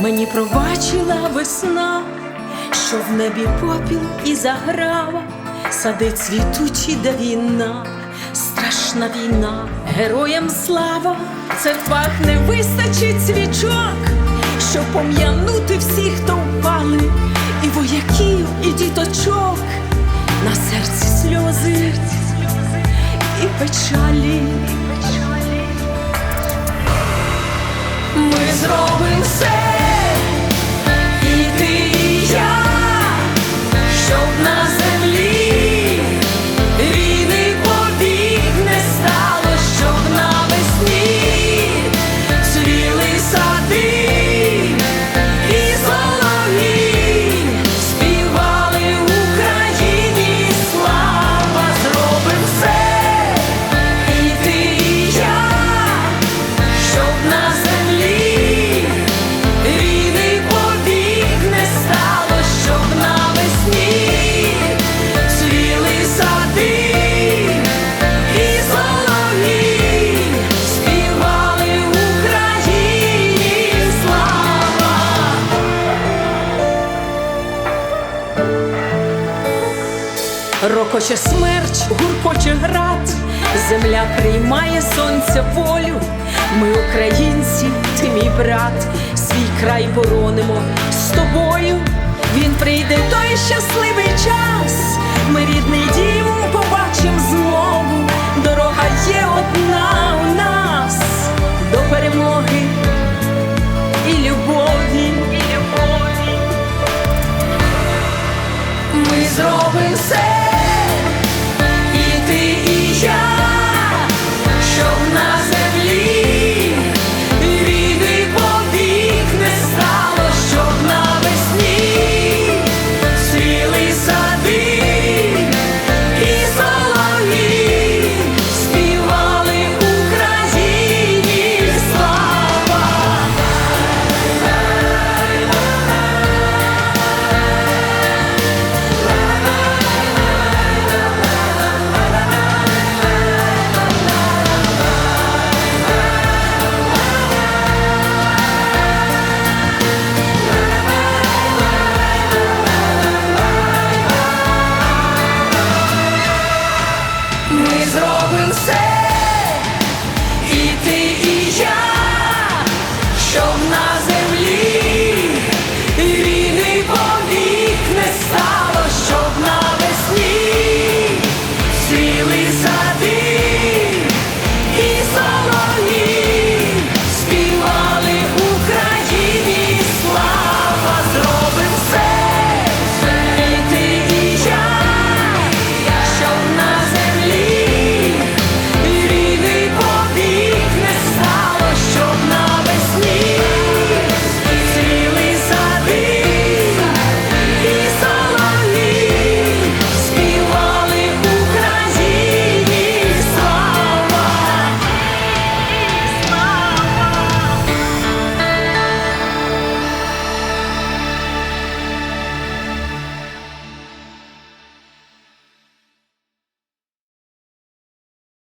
мені пробачила весна, що в небі попіл і заграва, сади цвітучі, де війна, страшна війна, героям слава, в церквах не вистачить свічок, щоб пом'янути всіх, хто впали, і вояків, і діточок, на серці сльози і печалі. Рокоче смерч, гуркоче град, земля приймає сонця волю. Ми, українці, ти мій брат, свій край боронимо з тобою. Він прийде той щасливий час. Ми рідний дім побачим знову. Дорога є одна у нас до перемоги і любові. І любові. Ми зробимо все,